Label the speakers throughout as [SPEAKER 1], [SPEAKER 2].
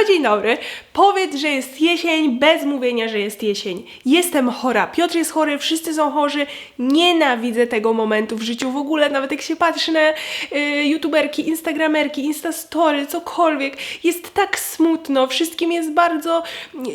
[SPEAKER 1] No dzień dobry. Powiedz, że jest jesień, bez mówienia, że jest jesień. Jestem chora. Piotr jest chory, wszyscy są chorzy. Nienawidzę tego momentu w życiu. W ogóle nawet jak się patrzy na y, youtuberki, instagramerki, instastory, cokolwiek, jest tak smutno. Wszystkim jest bardzo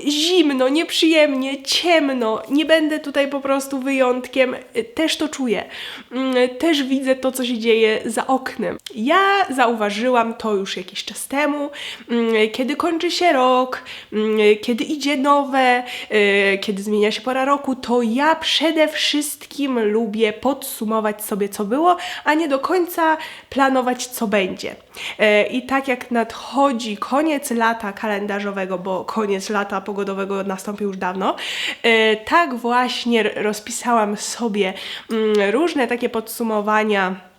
[SPEAKER 1] zimno, nieprzyjemnie, ciemno. Nie będę tutaj po prostu wyjątkiem. Y, Też to czuję. Mm, Też widzę to, co się dzieje za oknem. Ja zauważyłam to już jakiś czas temu, mm, kiedy kończy się rok, mm, kiedy idzie nowe, y, kiedy zmienia się pora roku, to ja przede wszystkim lubię podsumować sobie, co było, a nie do końca planować, co będzie. E, I tak jak nadchodzi koniec lata kalendarzowego, bo koniec lata pogodowego nastąpił już dawno, e, tak właśnie rozpisałam sobie mm, różne takie podsumowania e,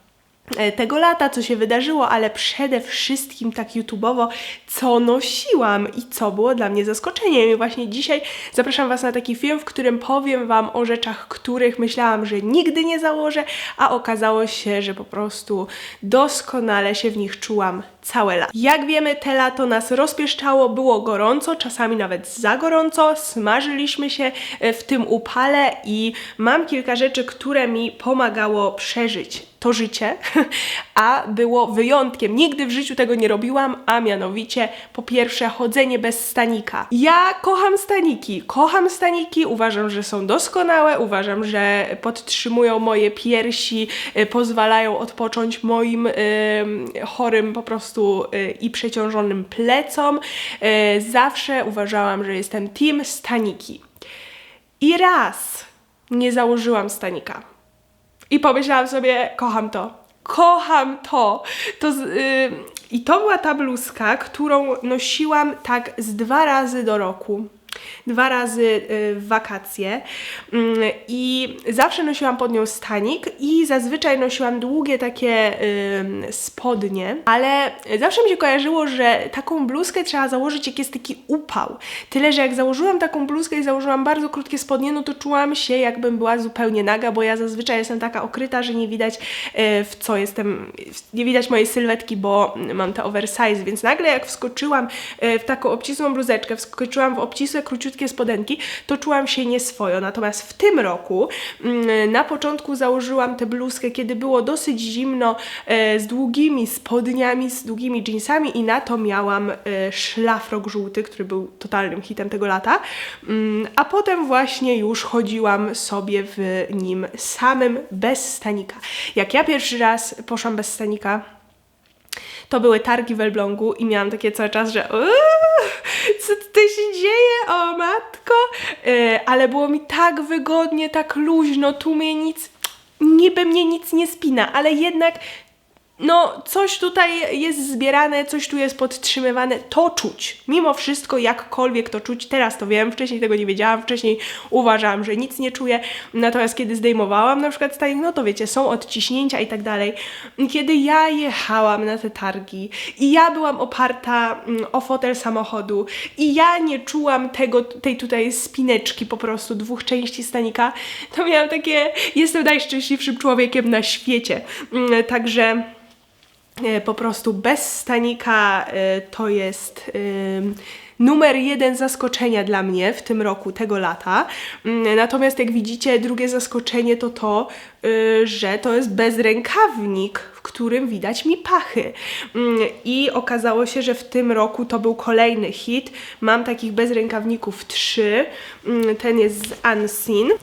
[SPEAKER 1] tego lata, co się wydarzyło, ale przede wszystkim tak YouTubeowo, co nosiłam i co było dla mnie zaskoczeniem. I właśnie dzisiaj zapraszam Was na taki film, w którym powiem Wam o rzeczach, których myślałam, że nigdy nie założę, a okazało się, że po prostu doskonale się w nich czułam całe lato. Jak wiemy, te lato nas rozpieszczało, było gorąco, czasami nawet za gorąco, smażyliśmy się e, w tym upale i mam kilka rzeczy, które mi pomagało przeżyć to życie, a było wyjątkiem. Nigdy w życiu tego nie robiłam, a mianowicie po pierwsze chodzenie bez stanika. Ja kocham staniki, kocham staniki, uważam, że są doskonałe, uważam, że podtrzymują moje piersi, y, pozwalają odpocząć moim y, chorym po prostu y, i przeciążonym plecom. Y, zawsze uważałam, że jestem team staniki. I raz nie założyłam stanika. I pomyślałam sobie, kocham to. Kocham to. to z, y, I to była ta bluzka, którą nosiłam tak z dwa razy do roku. Dwa razy y, w wakacje Mm, i zawsze nosiłam pod nią stanik i zazwyczaj nosiłam długie takie spodnie, ale zawsze mi się kojarzyło, że taką bluzkę trzeba założyć jak jest taki upał. Tyle, że jak założyłam taką bluzkę i założyłam bardzo krótkie spodnie, no to czułam się jakbym była zupełnie naga, bo ja zazwyczaj jestem taka okryta, że nie widać y, w co jestem, nie widać mojej sylwetki, bo mam te oversize, więc nagle jak wskoczyłam y, w taką obcisłą bluzeczkę, wskoczyłam w obcisłe, króciutkie spodenki, to czułam się nieswojo. Natomiast w tym roku mm, na początku założyłam tę bluzkę, kiedy było dosyć zimno, e, z długimi spodniami, z długimi jeansami i na to miałam e, szlafrok żółty, który był totalnym hitem tego lata. Mm, A potem właśnie już chodziłam sobie w nim samym, bez stanika. Jak ja pierwszy raz poszłam bez stanika, to były targi w Elblągu i miałam takie cały czas, że "Uuu, co tutaj się dzieje, o matko, E, ale było mi tak wygodnie, tak luźno, tu mnie nic, niby mnie nic nie spina, ale jednak no, coś tutaj jest zbierane, coś tu jest podtrzymywane, to czuć. Mimo wszystko, jakkolwiek to czuć, teraz to wiem, wcześniej tego nie wiedziałam, wcześniej uważałam, że nic nie czuję, natomiast kiedy zdejmowałam na przykład stanik, no to wiecie, są odciśnięcia i tak dalej. Kiedy ja jechałam na te targi i ja byłam oparta mm, o fotel samochodu i ja nie czułam tego, tej tutaj spineczki po prostu, dwóch części stanika, to miałam takie, jestem najszczęśliwszym człowiekiem na świecie. Mm, Także po prostu bez stanika e, to jest em, numer jeden zaskoczenia dla mnie w tym roku, tego lata. Mm, Natomiast jak widzicie, drugie zaskoczenie to to, że to jest bezrękawnik, w którym widać mi pachy. Mm, I okazało się, że w tym roku to był kolejny hit. Mam takich bezrękawników trzy. Mm, Ten jest z Unseen y,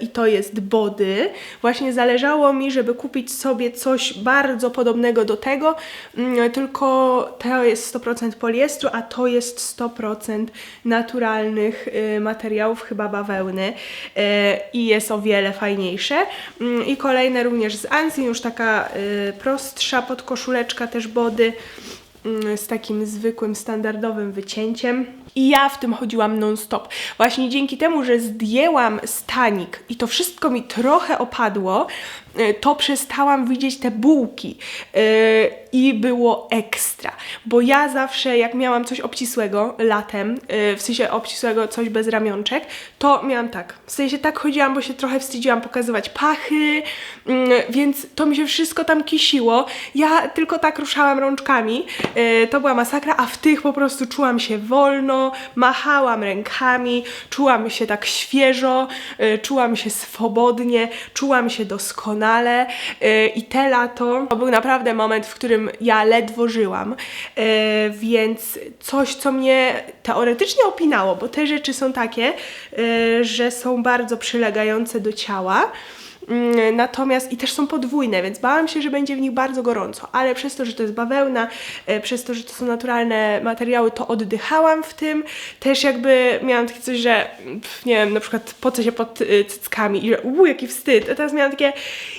[SPEAKER 1] i to jest Body. Właśnie zależało mi, żeby kupić sobie coś bardzo podobnego do tego, mm, tylko to jest 100% poliestru, a to jest 100% naturalnych y, materiałów, chyba bawełny y, i jest o wiele fajniejsze. I kolejne również z Unseen, już taka prostsza podkoszuleczka też Body mm, z takim zwykłym, standardowym wycięciem. I ja w tym chodziłam non-stop. Właśnie dzięki temu, że zdjęłam stanik i to wszystko mi trochę opadło, to przestałam widzieć te bułki y, i było ekstra. Bo ja zawsze, jak miałam coś obcisłego latem, y, w sensie obcisłego coś bez ramionczek, to miałam tak. W sensie tak chodziłam, bo się trochę wstydziłam pokazywać pachy, mm, więc to mi się wszystko tam kisiło. Ja tylko tak ruszałam rączkami. y, To była masakra, a w tych po prostu czułam się wolno, machałam rękami, czułam się tak świeżo, y, czułam się swobodnie, czułam się doskonale y, i te lato to był naprawdę moment, w którym ja ledwo żyłam, y, więc coś, co mnie teoretycznie opinało, bo te rzeczy są takie, y, że są bardzo przylegające do ciała, Natomiast i też są podwójne, więc bałam się, że będzie w nich bardzo gorąco, ale przez to, że to jest bawełna, e, przez to, że to są naturalne materiały, to oddychałam w tym. Też jakby miałam takie coś, że mm, nie wiem, na przykład po co się pod y, cyckami i że uuu, jaki wstyd. A teraz miałam takie,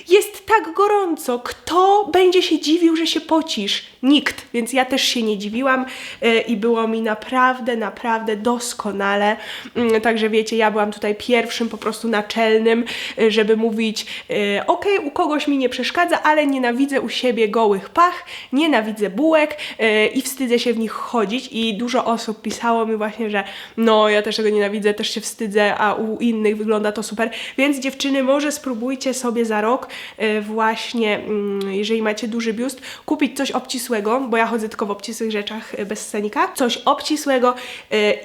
[SPEAKER 1] jest tak gorąco, kto będzie się dziwił, że się pocisz? Nikt, więc ja też się nie dziwiłam e, i było mi naprawdę, naprawdę doskonale. Mm, Także wiecie, ja byłam tutaj pierwszym po prostu naczelnym, e, żeby mówić, e, okej, u kogoś mi nie przeszkadza, ale nienawidzę u siebie gołych pach, nienawidzę bułek e, i wstydzę się w nich chodzić i dużo osób pisało mi właśnie, że no ja też tego nienawidzę, też się wstydzę, a u innych wygląda to super, więc dziewczyny może spróbujcie sobie za rok e, właśnie, mm, jeżeli macie duży biust, kupić coś obcisłego, bo ja chodzę tylko w obcisłych rzeczach bez stanika, coś obcisłego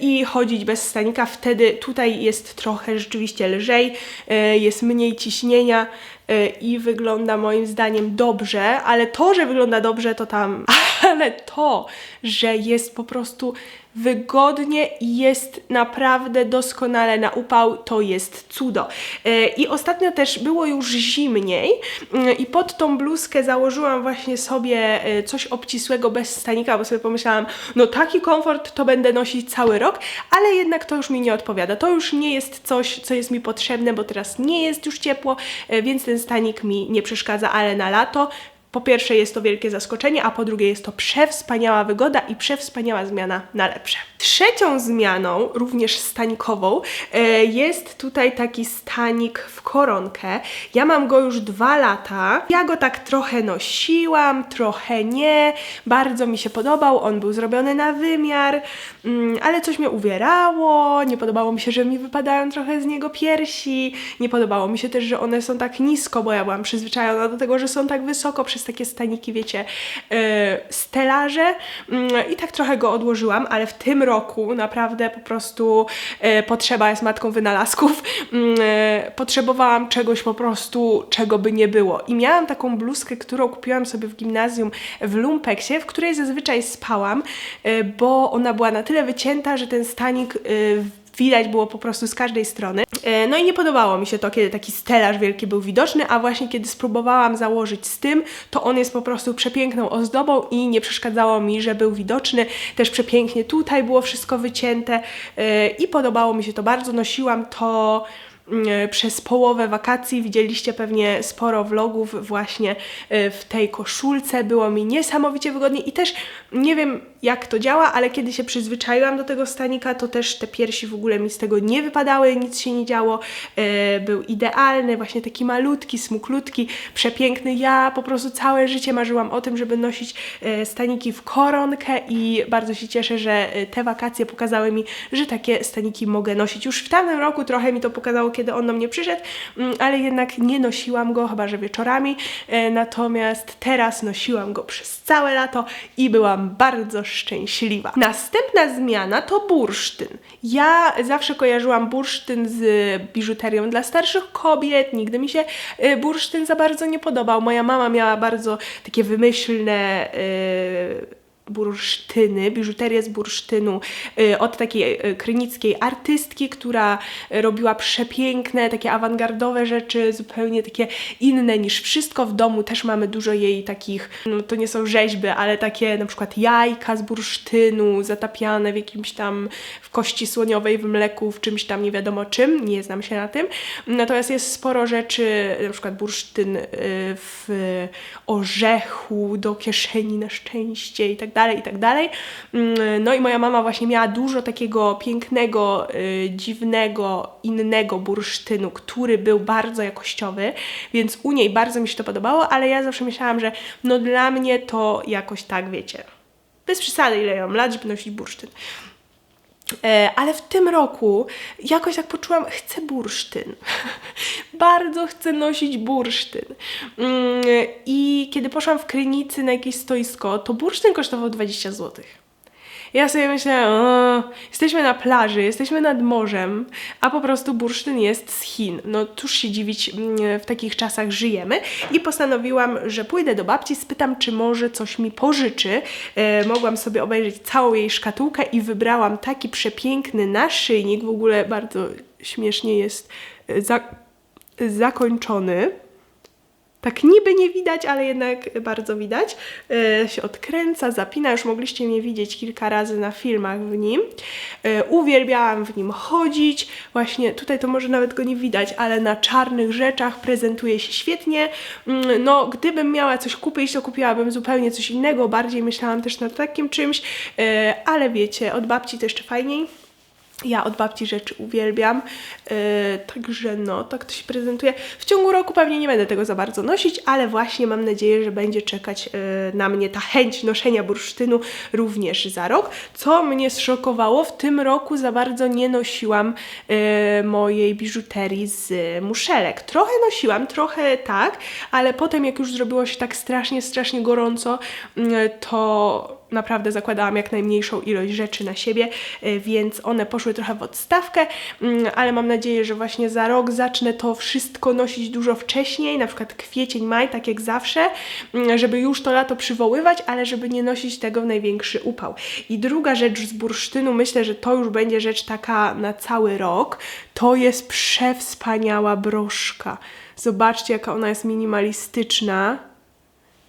[SPEAKER 1] i chodzić bez stanika, wtedy tutaj jest trochę rzeczywiście lżej, jest mniej ciśnienia e, i wygląda moim zdaniem dobrze, ale to, że wygląda dobrze, to tam, ale to, że jest po prostu wygodnie i jest naprawdę doskonale na upał, to jest cudo. E, I ostatnio też było już zimniej mm, i pod tą bluzkę założyłam właśnie sobie e, coś obcisłego bez stanika, bo sobie pomyślałam, no taki komfort to będę nosić cały rok, ale jednak to już mi nie odpowiada. To już nie jest coś, co jest mi potrzebne, bo teraz nie jest już ciepło, e, więc ten stanik mi nie przeszkadza, ale na lato po pierwsze jest to wielkie zaskoczenie, a po drugie jest to przewspaniała wygoda i przewspaniała zmiana na lepsze. Trzecią zmianą, również stanikową, e, jest tutaj taki stanik w koronkę. Ja mam go już dwa lata. Ja go tak trochę nosiłam, trochę nie. Bardzo mi się podobał. On był zrobiony na wymiar, mm, ale coś mnie uwierało. Nie podobało mi się, że mi wypadają trochę z niego piersi. Nie podobało mi się też, że one są tak nisko, bo ja byłam przyzwyczajona do tego, że są tak wysoko przez takie staniki, wiecie, e, stelaże. Mm, I tak trochę go odłożyłam, ale w tym roku naprawdę po prostu e, potrzeba jest matką wynalazków. Mm, e, Potrzebowałam czegoś po prostu, czego by nie było. I miałam taką bluzkę, którą kupiłam sobie w gimnazjum w Lumpeksie, w której zazwyczaj spałam, bo ona była na tyle wycięta, że ten stanik widać było po prostu z każdej strony. E, No i nie podobało mi się to, kiedy taki stelaż wielki był widoczny, a właśnie kiedy spróbowałam założyć z tym, to on jest po prostu przepiękną ozdobą i nie przeszkadzało mi, że był widoczny. Też przepięknie tutaj było wszystko wycięte e, i podobało mi się to bardzo. Nosiłam to przez połowę wakacji. Widzieliście pewnie sporo vlogów właśnie e, w tej koszulce. Było mi niesamowicie wygodnie i też nie wiem jak to działa, ale kiedy się przyzwyczaiłam do tego stanika, to też te piersi w ogóle mi z tego nie wypadały, nic się nie działo. E, był idealny, właśnie taki malutki, smuklutki, przepiękny. Ja po prostu całe życie marzyłam o tym, żeby nosić e, staniki w koronkę i bardzo się cieszę, że e, te wakacje pokazały mi, że takie staniki mogę nosić. Już w tamtym roku trochę mi to pokazało, kiedy on do mnie przyszedł, mm, ale jednak nie nosiłam go, chyba że wieczorami. E, Natomiast teraz nosiłam go przez całe lato i byłam bardzo szczęśliwa. Następna zmiana to bursztyn. Ja zawsze kojarzyłam bursztyn z biżuterią dla starszych kobiet, nigdy mi się e, bursztyn za bardzo nie podobał. Moja mama miała bardzo takie wymyślne e, bursztyny, biżuterię z bursztynu y, od takiej y, krynickiej artystki, która robiła przepiękne, takie awangardowe rzeczy, zupełnie takie inne niż wszystko. W domu też mamy dużo jej takich, no to nie są rzeźby, ale takie na przykład jajka z bursztynu, zatapiane w jakimś tam, w kości słoniowej, w mleku, w czymś tam nie wiadomo czym, nie znam się na tym. Natomiast jest sporo rzeczy, na przykład bursztyn y, w orzechu do kieszeni na szczęście i tak dalej. Dalej, i tak dalej. Mm, No i moja mama właśnie miała dużo takiego pięknego, y, dziwnego, innego bursztynu, który był bardzo jakościowy, więc u niej bardzo mi się to podobało, ale ja zawsze myślałam, że no dla mnie to jakoś tak, wiecie, bez przesady, ile ja mam lat, żeby nosić bursztyn. E, ale w tym roku jakoś tak poczułam, chcę bursztyn. Bardzo chcę nosić bursztyn. Mm, I kiedy poszłam w Krynicy na jakieś stoisko, to bursztyn kosztował 20 zł. Ja sobie myślę, jesteśmy na plaży, jesteśmy nad morzem, a po prostu bursztyn jest z Chin. No cóż się dziwić, mm, w takich czasach żyjemy. I postanowiłam, że pójdę do babci, spytam, czy może coś mi pożyczy. E, mogłam sobie obejrzeć całą jej szkatułkę i wybrałam taki przepiękny naszyjnik. W ogóle bardzo śmiesznie jest e, za, zakończony. Tak niby nie widać, ale jednak bardzo widać. E, się odkręca, zapina. Już mogliście mnie widzieć kilka razy na filmach w nim. E, uwielbiałam w nim chodzić. Właśnie tutaj to może nawet go nie widać, ale na czarnych rzeczach prezentuje się świetnie. Mm, No, gdybym miała coś kupić, to kupiłabym zupełnie coś innego. Bardziej myślałam też nad takim czymś, e, ale wiecie, od babci to jeszcze fajniej. Ja od babci rzeczy uwielbiam, yy, także no, tak to się prezentuje. W ciągu roku pewnie nie będę tego za bardzo nosić, ale właśnie mam nadzieję, że będzie czekać yy, na mnie ta chęć noszenia bursztynu również za rok. Co mnie zszokowało, w tym roku za bardzo nie nosiłam yy, mojej biżuterii z muszelek. Trochę nosiłam, trochę tak, ale potem jak już zrobiło się tak strasznie, strasznie gorąco, yy, to naprawdę zakładałam jak najmniejszą ilość rzeczy na siebie, y, więc one poszły trochę w odstawkę, mm, ale mam nadzieję, że właśnie za rok zacznę to wszystko nosić dużo wcześniej, na przykład kwiecień, maj, tak jak zawsze, mm, żeby już to lato przywoływać, ale żeby nie nosić tego w największy upał. I druga rzecz z bursztynu, myślę, że to już będzie rzecz taka na cały rok, to jest przewspaniała broszka. Zobaczcie, jaka ona jest minimalistyczna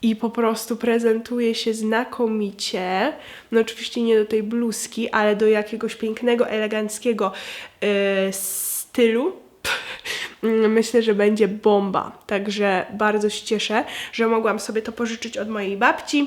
[SPEAKER 1] i po prostu prezentuje się znakomicie. No oczywiście nie do tej bluzki, ale do jakiegoś pięknego, eleganckiego e, stylu. Myślę, że będzie bomba. Także bardzo się cieszę, że mogłam sobie to pożyczyć od mojej babci.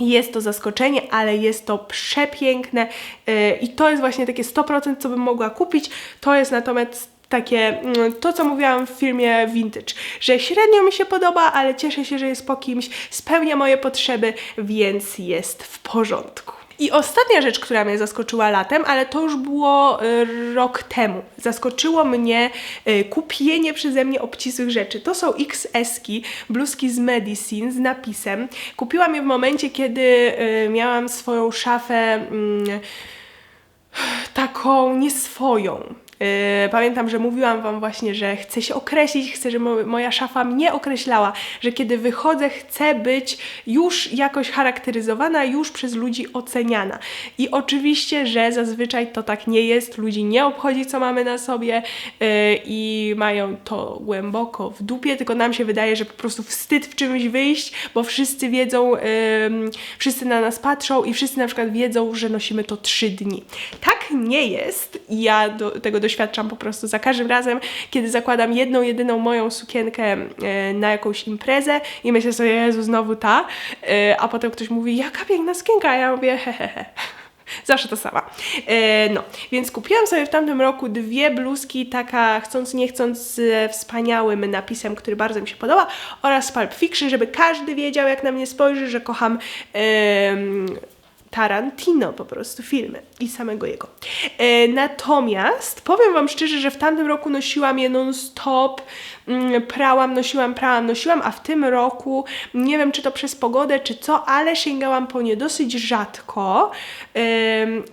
[SPEAKER 1] Jest to zaskoczenie, ale jest to przepiękne yy, i to jest właśnie takie 100%, co bym mogła kupić. To jest natomiast takie, mm, to co mówiłam w filmie Vintage, że średnio mi się podoba, ale cieszę się, że jest po kimś, spełnia moje potrzeby, więc jest w porządku. I ostatnia rzecz, która mnie zaskoczyła latem, ale to już było y, rok temu. Zaskoczyło mnie y, kupienie przeze mnie obcisłych rzeczy. To są XS-ki, bluzki z Medicine z napisem. Kupiłam je w momencie, kiedy y, miałam swoją szafę mm, taką nieswoją. Yy, pamiętam, że mówiłam Wam właśnie, że chcę się określić, chcę, żeby mo- moja szafa mnie określała, że kiedy wychodzę, chcę być już jakoś charakteryzowana, już przez ludzi oceniana. I oczywiście, że zazwyczaj to tak nie jest, ludzi nie obchodzi, co mamy na sobie yy, i mają to głęboko w dupie, tylko nam się wydaje, że po prostu wstyd w czymś wyjść, bo wszyscy wiedzą, wszyscy na nas patrzą i wszyscy na przykład wiedzą, że nosimy to trzy dni. Tak nie jest ja do, tego doświadczam po prostu za każdym razem, kiedy zakładam jedną, jedyną moją sukienkę e, na jakąś imprezę i myślę sobie, Jezu, znowu ta, e, a potem ktoś mówi, jaka piękna sukienka, a ja mówię, hehehe. Zawsze to sama. E, no, więc kupiłam sobie w tamtym roku dwie bluzki, taka chcąc nie chcąc z wspaniałym napisem, który bardzo mi się podoba, oraz Pulp Fiction, żeby każdy wiedział, jak na mnie spojrzy, że kocham Tarantino po prostu filmy i samego jego. E, natomiast powiem Wam szczerze, że w tamtym roku nosiłam je non-stop, prałam, nosiłam, prałam, nosiłam, a w tym roku, nie wiem czy to przez pogodę, czy co, ale sięgałam po nie dosyć rzadko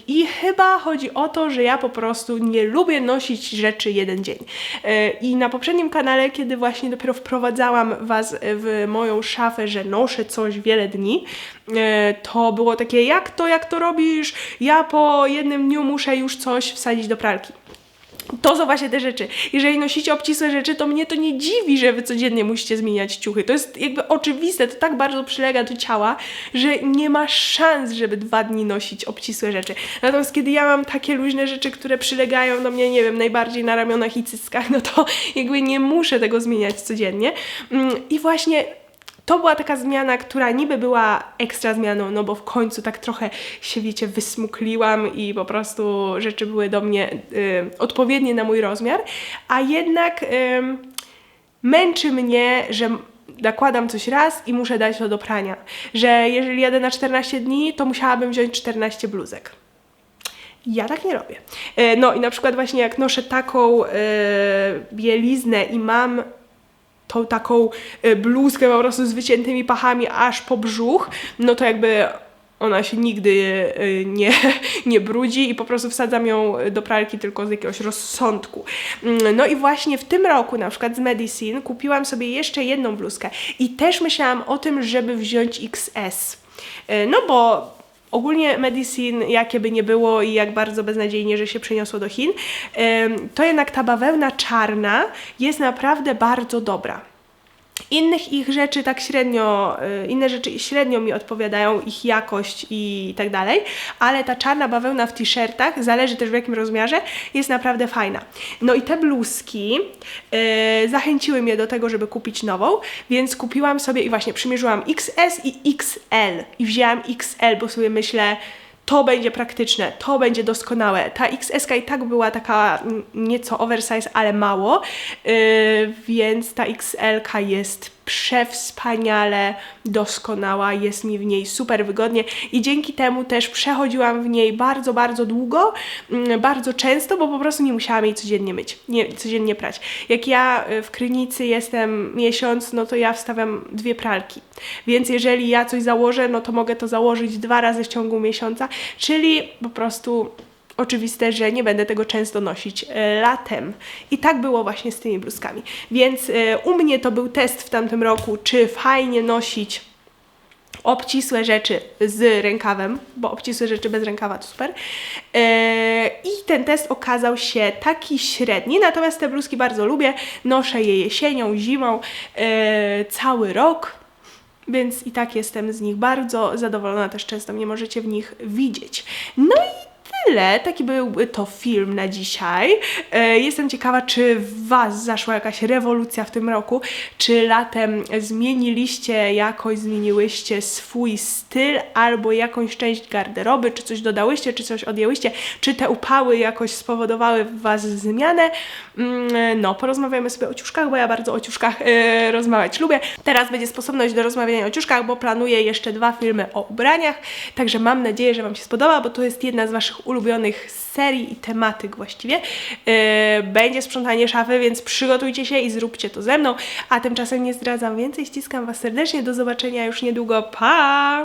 [SPEAKER 1] i chyba chodzi o to, że ja po prostu nie lubię nosić rzeczy jeden dzień. E, I na poprzednim kanale, kiedy właśnie dopiero wprowadzałam Was w moją szafę, że noszę coś wiele dni, e, to było takie, jak to, jak to robisz? Ja po jednym dniu muszę już coś wsadzić do pralki. To są właśnie te rzeczy. Jeżeli nosicie obcisłe rzeczy, to mnie to nie dziwi, że wy codziennie musicie zmieniać ciuchy. To jest jakby oczywiste, to tak bardzo przylega do ciała, że nie ma szans, żeby dwa dni nosić obcisłe rzeczy. Natomiast kiedy ja mam takie luźne rzeczy, które przylegają do mnie, nie wiem, najbardziej na ramionach i cyckach, no to jakby nie muszę tego zmieniać codziennie. Mm, I właśnie to była taka zmiana, która niby była ekstra zmianą, no bo w końcu tak trochę się, wiecie, wysmukliłam i po prostu rzeczy były do mnie y, odpowiednie na mój rozmiar, a jednak y, męczy mnie, że nakładam coś raz i muszę dać to do prania. Że jeżeli jadę na 14 dni, to musiałabym wziąć 14 bluzek. Ja tak nie robię. E, No i na przykład właśnie jak noszę taką e, bieliznę i mam tą taką e, bluzkę po prostu z wyciętymi pachami aż po brzuch, no to jakby ona się nigdy e, nie, nie brudzi i po prostu wsadzam ją do pralki tylko z jakiegoś rozsądku. Mm, No i właśnie w tym roku na przykład z Medicine kupiłam sobie jeszcze jedną bluzkę i też myślałam o tym, żeby wziąć XS. E, No bo ogólnie Medicine, jakie by nie było i jak bardzo beznadziejnie, że się przeniosło do Chin, to jednak ta bawełna czarna jest naprawdę bardzo dobra. Innych ich rzeczy tak średnio, y, inne rzeczy średnio mi odpowiadają, ich jakość i tak dalej, ale ta czarna bawełna w t-shirtach, zależy też w jakim rozmiarze, jest naprawdę fajna. No i te bluzki y, zachęciły mnie do tego, żeby kupić nową, więc kupiłam sobie i właśnie przymierzyłam XS i XL i wzięłam XL, bo sobie myślę, to będzie praktyczne, to będzie doskonałe. Ta XS i tak była taka mm, nieco oversize, ale mało, yy, więc ta XL jest przewspaniale doskonała, jest mi w niej super wygodnie i dzięki temu też przechodziłam w niej bardzo, bardzo długo, mm, bardzo często, bo po prostu nie musiałam jej codziennie myć, nie, codziennie prać. Jak ja y, w Krynicy jestem miesiąc, no to ja wstawiam dwie pralki, więc jeżeli ja coś założę, no to mogę to założyć dwa razy w ciągu miesiąca, czyli po prostu oczywiste, że nie będę tego często nosić e, latem. I tak było właśnie z tymi bluzkami. Więc e, u mnie to był test w tamtym roku, czy fajnie nosić obcisłe rzeczy z rękawem, bo obcisłe rzeczy bez rękawa to super. E, I ten test okazał się taki średni, natomiast te bluzki bardzo lubię. Noszę je jesienią, zimą, cały rok. Więc i tak jestem z nich bardzo zadowolona, też często mnie możecie w nich widzieć. No i tyle. Taki był to film na dzisiaj. E, Jestem ciekawa, czy w Was zaszła jakaś rewolucja w tym roku, czy latem zmieniliście jakoś, zmieniłyście swój styl albo jakąś część garderoby, czy coś dodałyście, czy coś odjęłyście, czy te upały jakoś spowodowały w Was zmianę. Mm, No, porozmawiamy sobie o ciuszkach, bo ja bardzo o ciuszkach e, rozmawiać lubię. Teraz będzie sposobność do rozmawiania o ciuszkach, bo planuję jeszcze dwa filmy o ubraniach, także mam nadzieję, że Wam się spodoba, bo to jest jedna z Waszych ulubionych serii i tematyk właściwie. E, Będzie sprzątanie szafy, więc przygotujcie się i zróbcie to ze mną, a tymczasem nie zdradzam więcej, ściskam Was serdecznie, do zobaczenia już niedługo, pa!